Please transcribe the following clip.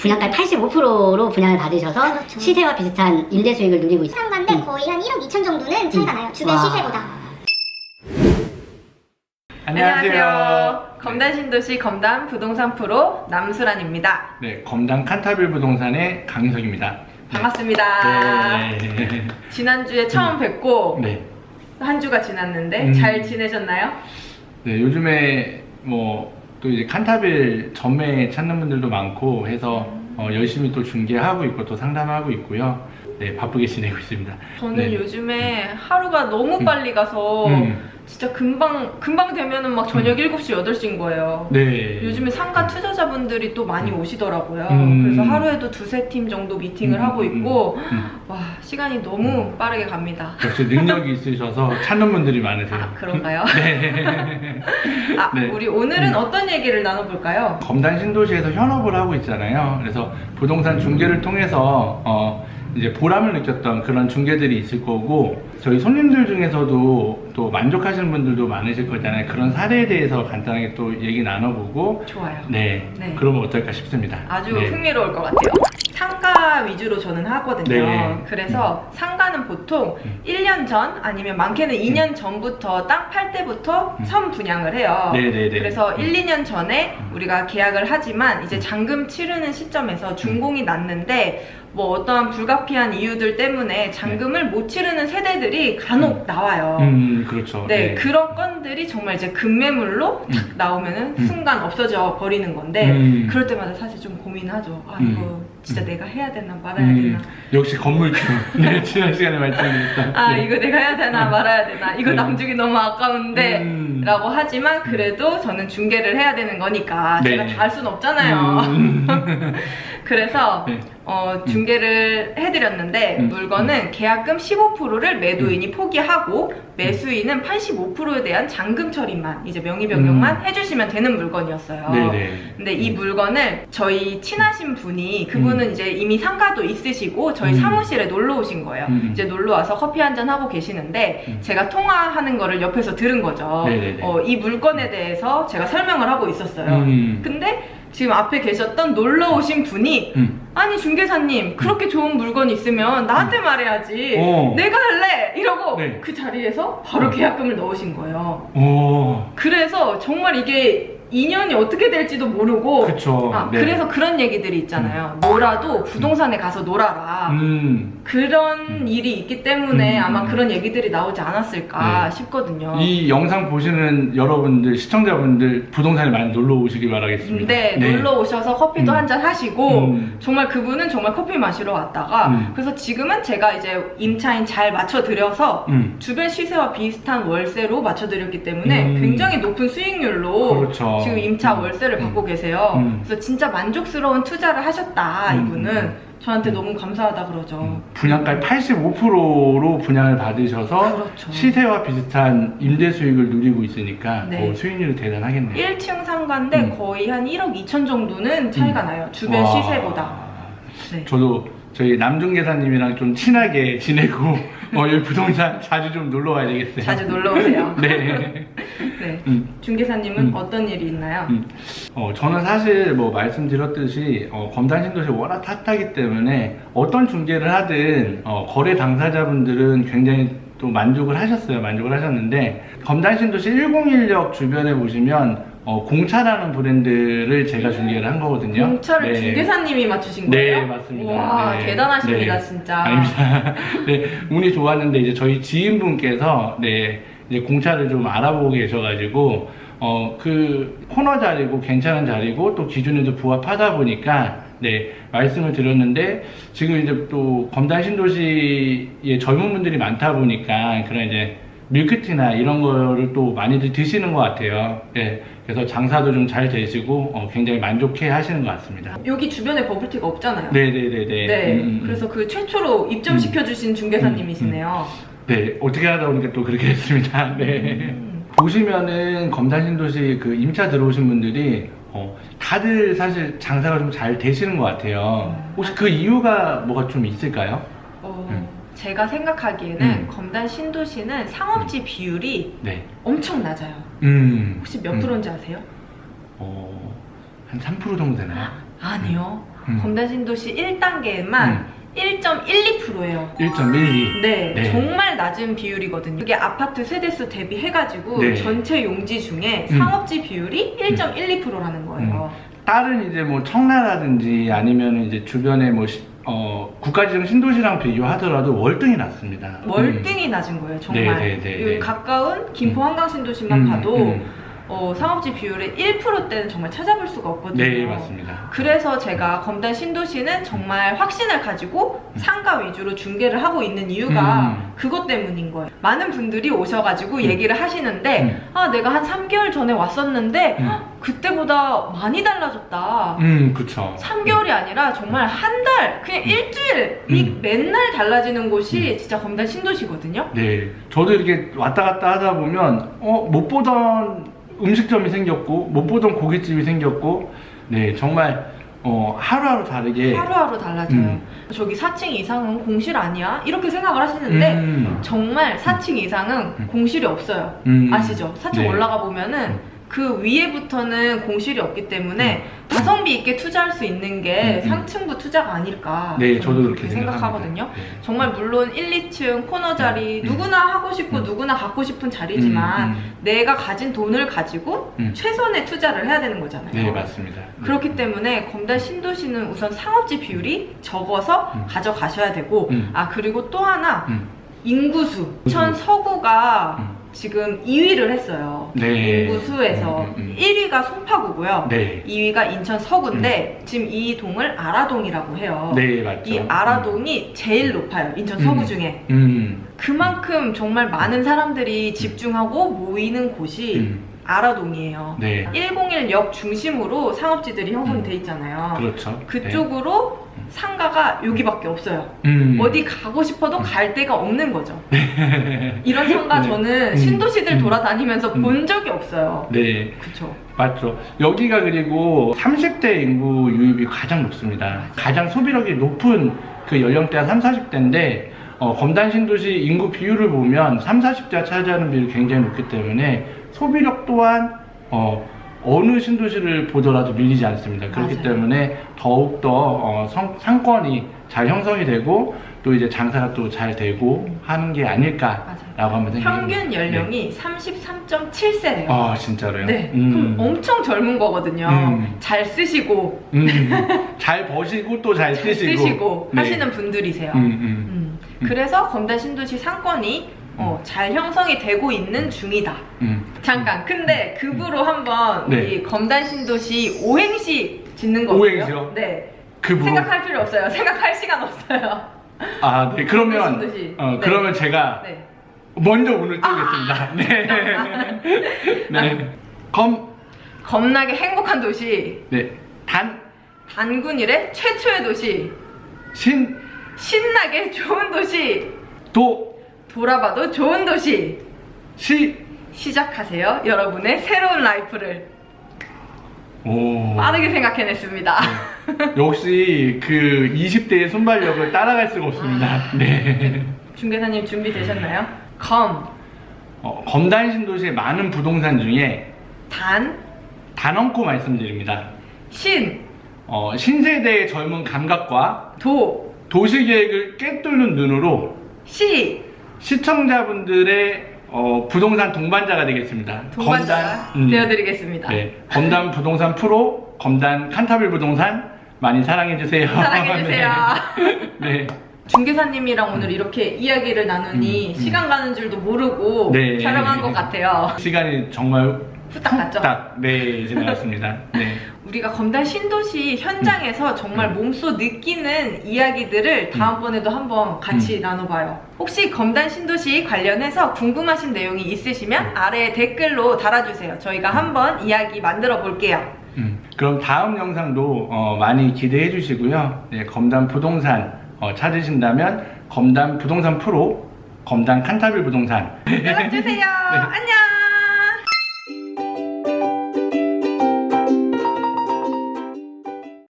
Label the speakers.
Speaker 1: 분양가 85%로 분양을 받으셔서
Speaker 2: 그렇죠.
Speaker 1: 시세와 비슷한 임대 수익을 누리고 있습니다.
Speaker 2: 상가인데
Speaker 1: 음.
Speaker 2: 거의 한 1억 2천 정도는 차이가 나요. 주변
Speaker 1: 와.
Speaker 2: 시세보다.
Speaker 3: 안녕하세요. 검단 신도시 검단 부동산 프로 남수란입니다.
Speaker 4: 네, 검단 칸타빌 부동산의 강희석입니다.
Speaker 3: 반갑습니다.
Speaker 4: 네.
Speaker 3: 지난주에 처음 뵙고
Speaker 4: 네.
Speaker 3: 한 주가 지났는데
Speaker 4: 음.
Speaker 3: 잘 지내셨나요?
Speaker 4: 네, 요즘에 뭐 또 이제 칸타빌 전매 찾는 분들도 많고 해서 어, 열심히 또 중개하고 있고 또 상담하고 있고요. 네, 바쁘게 지내고 있습니다.
Speaker 3: 저는
Speaker 4: 네.
Speaker 3: 요즘에 하루가 너무
Speaker 4: 음.
Speaker 3: 빨리 가서
Speaker 4: 음,
Speaker 3: 진짜 금방 금방 되면은 막 저녁 7시 8시인 거예요.
Speaker 4: 네.
Speaker 3: 요즘에 상가 투자자분들이 또 많이 오시더라고요.
Speaker 4: 음.
Speaker 3: 그래서 하루에도 두세 팀 정도 미팅을
Speaker 4: 음,
Speaker 3: 하고
Speaker 4: 음,
Speaker 3: 있고
Speaker 4: 음.
Speaker 3: 와 시간이 너무 빠르게 갑니다.
Speaker 4: 역시 능력이 있으셔서 찾는 분들이 많으세요.
Speaker 3: 아 그런가요?
Speaker 4: 네.
Speaker 3: 아
Speaker 4: 네.
Speaker 3: 우리 오늘은
Speaker 4: 음.
Speaker 3: 어떤 얘기를 나눠 볼까요?
Speaker 4: 검단 신도시에서 현업을 하고 있잖아요. 그래서 부동산 중개를 통해서 어 이제 보람을 느꼈던 그런 중개들이 있을 거고 저희 손님들 중에서도 또 만족하시는 분들도 많으실 거잖아요. 그런 사례에 대해서 간단하게 또 얘기 나눠보고
Speaker 3: 좋아요.
Speaker 4: 네,
Speaker 3: 네.
Speaker 4: 그러면 어떨까 싶습니다.
Speaker 3: 아주
Speaker 4: 네.
Speaker 3: 흥미로울 것 같아요. 상가 위주로 저는 하거든요.
Speaker 4: 네.
Speaker 3: 그래서 상가는 보통
Speaker 4: 음.
Speaker 3: 1년 전 아니면 많게는 2년 전부터 땅 팔 때부터
Speaker 4: 음.
Speaker 3: 선 분양을 해요.
Speaker 4: 네 네 네.
Speaker 3: 그래서
Speaker 4: 음.
Speaker 3: 1, 2년 전에
Speaker 4: 음.
Speaker 3: 우리가 계약을 하지만 이제 잔금 치르는 시점에서 준공이 났는데 뭐 어떠한 불가피한 이유들 때문에 잔금을 못 치르는 세대들이 간혹 나와요.
Speaker 4: 음, 그렇죠.
Speaker 3: 네, 그런 건들이 정말 이제 금매물로 탁
Speaker 4: 음.
Speaker 3: 나오면은
Speaker 4: 음.
Speaker 3: 순간 없어져 버리는 건데
Speaker 4: 음.
Speaker 3: 그럴 때마다 사실 좀 고민하죠. 아
Speaker 4: 음.
Speaker 3: 이거 진짜
Speaker 4: 음.
Speaker 3: 내가 해야 되나 말아야
Speaker 4: 음,
Speaker 3: 되나.
Speaker 4: 역시 건물주. 네, 지난 시간에 말씀드렸던.
Speaker 3: 아
Speaker 4: 네.
Speaker 3: 이거 내가 해야 되나 말아야 되나. 이거
Speaker 4: 네.
Speaker 3: 남주기 너무 아까운데.
Speaker 4: 음.
Speaker 3: 라고 하지만 그래도 저는 중개를 해야 되는 거니까
Speaker 4: 네.
Speaker 3: 제가 다할순 없잖아요.
Speaker 4: 음.
Speaker 3: 그래서
Speaker 4: 네.
Speaker 3: 어, 중개를 해드렸는데
Speaker 4: 음.
Speaker 3: 물건은 계약금 15%를 매도인이 포기하고 매수인은 85%에 대한 잔금 처리만 이제 명의 변경만 해주시면 되는 물건이었어요.
Speaker 4: 음. 네네.
Speaker 3: 근데 이 물건을 저희 친하신 분이 그분은 이제 이미 상가도 있으시고 저희
Speaker 4: 음.
Speaker 3: 사무실에 놀러 오신 거예요.
Speaker 4: 음.
Speaker 3: 이제 놀러 와서 커피 한 잔 하고 계시는데
Speaker 4: 음.
Speaker 3: 제가 통화하는 거를 옆에서 들은 거죠.
Speaker 4: 네네네.
Speaker 3: 어, 이 물건에 대해서 제가 설명을 하고 있었어요.
Speaker 4: 음.
Speaker 3: 근데 지금 앞에 계셨던 놀러 오신 분이
Speaker 4: 음.
Speaker 3: 아니 중개사님 그렇게 좋은 물건 있으면 나한테 말해야지
Speaker 4: 어.
Speaker 3: 내가 할래 이러고
Speaker 4: 네.
Speaker 3: 그 자리에서 바로
Speaker 4: 어.
Speaker 3: 계약금을 넣으신 거예요.
Speaker 4: 오.
Speaker 3: 그래서 정말 이게 인연이 어떻게 될지도 모르고
Speaker 4: 그쵸.
Speaker 3: 아,
Speaker 4: 네.
Speaker 3: 그래서 그런 얘기들이 있잖아요. 놀아도 부동산에 가서 놀아라.
Speaker 4: 음.
Speaker 3: 그런
Speaker 4: 음.
Speaker 3: 일이 있기 때문에
Speaker 4: 음.
Speaker 3: 아마 그런 얘기들이 나오지 않았을까
Speaker 4: 네.
Speaker 3: 싶거든요.
Speaker 4: 이 영상 보시는 여러분들, 시청자분들 부동산에 많이 놀러 오시길 바라겠습니다.
Speaker 3: 네, 놀러 오셔서 커피도
Speaker 4: 음.
Speaker 3: 한잔 하시고
Speaker 4: 음.
Speaker 3: 정말 그분은 정말 커피 마시러 왔다가
Speaker 4: 음.
Speaker 3: 그래서 지금은 제가 이제 임차인 잘 맞춰 드려서
Speaker 4: 음.
Speaker 3: 주변 시세와 비슷한 월세로 맞춰 드렸기 때문에
Speaker 4: 음.
Speaker 3: 굉장히 높은 수익률로
Speaker 4: 그렇죠.
Speaker 3: 지금 임차
Speaker 4: 음.
Speaker 3: 월세를
Speaker 4: 음.
Speaker 3: 받고 계세요.
Speaker 4: 음.
Speaker 3: 그래서 진짜 만족스러운 투자를 하셨다
Speaker 4: 음.
Speaker 3: 이분은 저한테
Speaker 4: 음.
Speaker 3: 너무 감사하다 그러죠.
Speaker 4: 음. 분양가 85%로 분양을 받으셔서
Speaker 3: 그렇죠.
Speaker 4: 시세와 비슷한 임대 수익을 누리고 있으니까
Speaker 3: 네.
Speaker 4: 어, 수익률이 대단하겠네요.
Speaker 3: 1층 상가인데
Speaker 4: 음.
Speaker 3: 거의 한 1억 2천 정도는 차이가
Speaker 4: 음.
Speaker 3: 나요. 주변
Speaker 4: 와.
Speaker 3: 시세보다. 네.
Speaker 4: 저도 저희 남중 계사님이랑 좀 친하게 지내고 어, 여기 부동산 자주 좀 놀러 와야 되겠어요.
Speaker 3: 자주 놀러 오세요.
Speaker 4: 네.
Speaker 3: 네.
Speaker 4: 음.
Speaker 3: 중개사님은
Speaker 4: 음.
Speaker 3: 어떤 일이 있나요?
Speaker 4: 음. 어, 저는 사실 뭐 말씀드렸듯이 어, 검단 신도시 워낙 핫하기 때문에 어떤 중개를 하든 어, 거래 당사자분들은 굉장히 또 만족을 하셨어요. 만족을 하셨는데 검단 신도시 101역 주변에 보시면 어, 공차라는 브랜드를 제가 중개를 한 거거든요.
Speaker 3: 공차를
Speaker 4: 네.
Speaker 3: 중개사님이 맞추신
Speaker 4: 네,
Speaker 3: 거예요?
Speaker 4: 맞습니다.
Speaker 3: 와
Speaker 4: 네.
Speaker 3: 대단하십니다
Speaker 4: 네.
Speaker 3: 진짜.
Speaker 4: 아닙니다. 네, 운이 좋았는데 이제 저희 지인분께서 네, 이제 공차를 좀 알아보고 계셔가지고 어, 그 코너 자리고 괜찮은 자리고 또 기준에도 부합하다 보니까 네, 말씀을 드렸는데 지금 이제 또 검단 신도시에 젊은 분들이 많다 보니까 그런 이제 밀크티나 이런 거를 또 많이들 드시는 것 같아요. 네, 그래서 장사도 좀 잘 되시고 어, 굉장히 만족해 하시는 것 같습니다.
Speaker 3: 여기 주변에 버블티가 없잖아요.
Speaker 4: 네네네네.
Speaker 3: 네,
Speaker 4: 음, 음, 음.
Speaker 3: 그래서 그 최초로 입점시켜 주신 중개사님이시네요.
Speaker 4: 네, 어떻게 하다 보니까 또 그렇게 됐습니다. 네.
Speaker 3: 음.
Speaker 4: 보시면은 검단신도시 그 임차 들어오신 분들이 어, 다들 사실 장사가 좀 잘 되시는 것 같아요.
Speaker 3: 음.
Speaker 4: 혹시 그 이유가 뭐가 좀 있을까요?
Speaker 3: 어,
Speaker 4: 음.
Speaker 3: 제가 생각하기에는
Speaker 4: 음.
Speaker 3: 검단 신도시는 상업지 비율이
Speaker 4: 네.
Speaker 3: 엄청 낮아요.
Speaker 4: 음.
Speaker 3: 혹시 몇
Speaker 4: 음.
Speaker 3: 프로인지 아세요?
Speaker 4: 어, 한 3% 정도 되나요?
Speaker 3: 아니요.
Speaker 4: 음.
Speaker 3: 검단 신도시 1단계만
Speaker 4: 음.
Speaker 3: 1.12%예요.
Speaker 4: 1.12.
Speaker 3: 네,
Speaker 4: 네.
Speaker 3: 정말 낮은 비율이거든요. 이게 아파트 세대수 대비해가지고
Speaker 4: 네.
Speaker 3: 전체 용지 중에
Speaker 4: 음.
Speaker 3: 상업지 비율이 1.12%라는 거예요.
Speaker 4: 다른 이제 뭐 청라라든지 아니면 이제 주변에 뭐 시- 어, 국가지정 신도시랑 비교하더라도 월등히 낮습니다.
Speaker 3: 월등히 낮은 거예요, 정말.
Speaker 4: 네, 네, 네,
Speaker 3: 여기
Speaker 4: 네.
Speaker 3: 가까운 김포 한강 신도시만
Speaker 4: 음,
Speaker 3: 봐도
Speaker 4: 음.
Speaker 3: 어, 상업지 비율의 1%대는 정말 찾아볼 수가 없거든요.
Speaker 4: 네, 맞습니다.
Speaker 3: 그래서 제가 검단 신도시는 정말 확신을 가지고 상가 위주로 중개를 하고 있는 이유가
Speaker 4: 음.
Speaker 3: 그것 때문인 거예요. 많은 분들이 오셔가지고
Speaker 4: 음.
Speaker 3: 얘기를 하시는데
Speaker 4: 음.
Speaker 3: 아 내가 한 3개월 전에 왔었는데
Speaker 4: 음.
Speaker 3: 그때보다 많이 달라졌다.
Speaker 4: 음, 그쵸.
Speaker 3: 3개월이 아니라 정말 한 달, 그냥 일주일, 이
Speaker 4: 음.
Speaker 3: 맨날 달라지는 곳이 진짜 검단 신도시거든요.
Speaker 4: 네. 저도 이렇게 왔다 갔다 하다 보면, 어, 못 보던 음식점이 생겼고, 못 보던 고깃집이 생겼고, 네, 정말, 어, 하루하루 다르게.
Speaker 3: 하루하루 달라져요.
Speaker 4: 음.
Speaker 3: 저기 4층 이상은 공실 아니야? 이렇게 생각을 하시는데
Speaker 4: 음.
Speaker 3: 정말 4층 이상은
Speaker 4: 음.
Speaker 3: 공실이 없어요.
Speaker 4: 음.
Speaker 3: 아시죠? 4층
Speaker 4: 네.
Speaker 3: 올라가 보면은 그 위에부터는 공실이 없기 때문에 가성비 있게 투자할 수 있는 게
Speaker 4: 음, 음.
Speaker 3: 상층부 투자가 아닐까.
Speaker 4: 네, 저도 그렇게
Speaker 3: 생각하거든요.
Speaker 4: 생각합니다. 네.
Speaker 3: 정말 물론 1, 2층 코너 자리
Speaker 4: 음, 음.
Speaker 3: 누구나 하고 싶고
Speaker 4: 음.
Speaker 3: 누구나 갖고 싶은 자리지만
Speaker 4: 음, 음.
Speaker 3: 내가 가진 돈을 가지고
Speaker 4: 음.
Speaker 3: 최선의 투자를 해야 되는 거잖아요.
Speaker 4: 네, 맞습니다.
Speaker 3: 그렇기 때문에 검단 신도시는 우선 상업지 비율이 적어서
Speaker 4: 음.
Speaker 3: 가져가셔야 되고
Speaker 4: 음.
Speaker 3: 아 그리고 또 하나
Speaker 4: 음.
Speaker 3: 인구수 천 서구가
Speaker 4: 음.
Speaker 3: 지금 2위를 했어요.
Speaker 4: 네.
Speaker 3: 인구 수에서
Speaker 4: 음, 음, 음.
Speaker 3: 1위가 송파구고요.
Speaker 4: 네.
Speaker 3: 2위가 인천 서구인데 지금 이 동을 아라동이라고 해요.
Speaker 4: 네, 맞죠.
Speaker 3: 이 아라동이 제일 높아요. 인천 서구
Speaker 4: 음.
Speaker 3: 중에.
Speaker 4: 음.
Speaker 3: 그만큼 정말 많은 사람들이 집중하고 모이는 곳이
Speaker 4: 음.
Speaker 3: 아라동이에요.
Speaker 4: 네.
Speaker 3: 101역 중심으로 상업지들이 형성이 돼 있잖아요.
Speaker 4: 그렇죠.
Speaker 3: 그쪽으로 상가가 여기밖에 없어요.
Speaker 4: 네. 음.
Speaker 3: 어디 가고 싶어도 갈 데가 없는 거죠. 이런 상가
Speaker 4: 네.
Speaker 3: 저는
Speaker 4: 음.
Speaker 3: 신도시들
Speaker 4: 음.
Speaker 3: 돌아다니면서
Speaker 4: 음.
Speaker 3: 본 적이 없어요.
Speaker 4: 네.
Speaker 3: 그쵸.
Speaker 4: 맞죠. 여기가 그리고 30대 인구 유입이 가장 높습니다. 가장 소비력이 높은 그 연령대가 30, 40대인데, 어, 검단 신도시 인구 비율을 보면 30, 40대가 차지하는 비율이 굉장히 높기 때문에 소비력 또한, 어, 어느 신도시를 보더라도 밀리지 않습니다. 그렇기
Speaker 3: 맞아요.
Speaker 4: 때문에 더욱더 어, 성- 상권이 잘 형성이 되고 또 이제 장사가 또 잘 되고 하는 게 아닐까라고 생각합니다.
Speaker 3: 평균 연령이 33.7세래요.
Speaker 4: 아 진짜로요?
Speaker 3: 네.
Speaker 4: 음.
Speaker 3: 그럼 엄청 젊은 거거든요.
Speaker 4: 음.
Speaker 3: 잘 쓰시고,
Speaker 4: 음, 잘 버시고
Speaker 3: 또잘잘
Speaker 4: 쓰시고,
Speaker 3: 쓰시고
Speaker 4: 네.
Speaker 3: 하시는 분들이세요.
Speaker 4: 음, 음.
Speaker 3: 음.
Speaker 4: 음.
Speaker 3: 그래서 검단 신도시 상권이 어, 잘 형성이 되고 있는 중이다.
Speaker 4: 음.
Speaker 3: 잠깐. 근데 급으로 한번
Speaker 4: 네.
Speaker 3: 이 검단 신도시 오행시 짓는 거예요.
Speaker 4: 오행시요?
Speaker 3: 네.
Speaker 4: 그 부분.
Speaker 3: 생각할 필요 없어요. 생각할 시간 없어요.
Speaker 4: 아, 네. 그러면
Speaker 3: 신도시.
Speaker 4: 어,
Speaker 3: 네.
Speaker 4: 그러면 제가
Speaker 3: 네.
Speaker 4: 먼저 오늘 뜨겠습니다. 네. 네. 검,
Speaker 3: 겁나게 행복한 도시.
Speaker 4: 네. 단,
Speaker 3: 단군 이래 최초의 도시.
Speaker 4: 신,
Speaker 3: 신나게 좋은 도시.
Speaker 4: 도,
Speaker 3: 돌아봐도 좋은 도시.
Speaker 4: 시.
Speaker 3: 시작하세요. 여러분의 새로운 라이프를.
Speaker 4: 오.
Speaker 3: 빠르게 생각해냈습니다.
Speaker 4: 역시 그 20대의 순발력을 따라갈 수가 없습니다. 네.
Speaker 3: 중개사님 준비되셨나요? 검,
Speaker 4: 어, 검단 신도시의 많은 부동산 중에
Speaker 3: 단,
Speaker 4: 단언코 말씀드립니다.
Speaker 3: 신,
Speaker 4: 어, 신세대의 젊은 감각과
Speaker 3: 도,
Speaker 4: 도시계획을 꿰뚫는 눈으로
Speaker 3: 시,
Speaker 4: 시청자분들의 어, 부동산 동반자가 되겠습니다.
Speaker 3: 동반자가
Speaker 4: 검단, 음,
Speaker 3: 되어드리겠습니다.
Speaker 4: 네, 검단 부동산 프로, 검단 칸타빌 부동산 많이 사랑해주세요.
Speaker 3: 사랑해주세요.
Speaker 4: 네. 네.
Speaker 3: 중개사님이랑 오늘 이렇게 이야기를 나누니
Speaker 4: 음, 음.
Speaker 3: 시간 가는 줄도 모르고
Speaker 4: 네.
Speaker 3: 촬영한 것 같아요.
Speaker 4: 시간이 정말
Speaker 3: 후딱 갔죠?
Speaker 4: 후딱, 네, 지나갔습니다. 네.
Speaker 3: 우리가 검단 신도시 현장에서 정말
Speaker 4: 음.
Speaker 3: 몸소 느끼는 이야기들을 다음번에도 한번 같이
Speaker 4: 음.
Speaker 3: 나눠봐요. 혹시 검단 신도시 관련해서 궁금하신 내용이 있으시면 아래에 댓글로 달아주세요. 저희가 한번 이야기 만들어 볼게요.
Speaker 4: 음, 그럼 다음 영상도 어, 많이 기대해 주시고요. 네, 검단 부동산 어, 찾으신다면 검단 부동산 프로, 검단 칸타빌 부동산
Speaker 3: 연락 주세요. 안녕!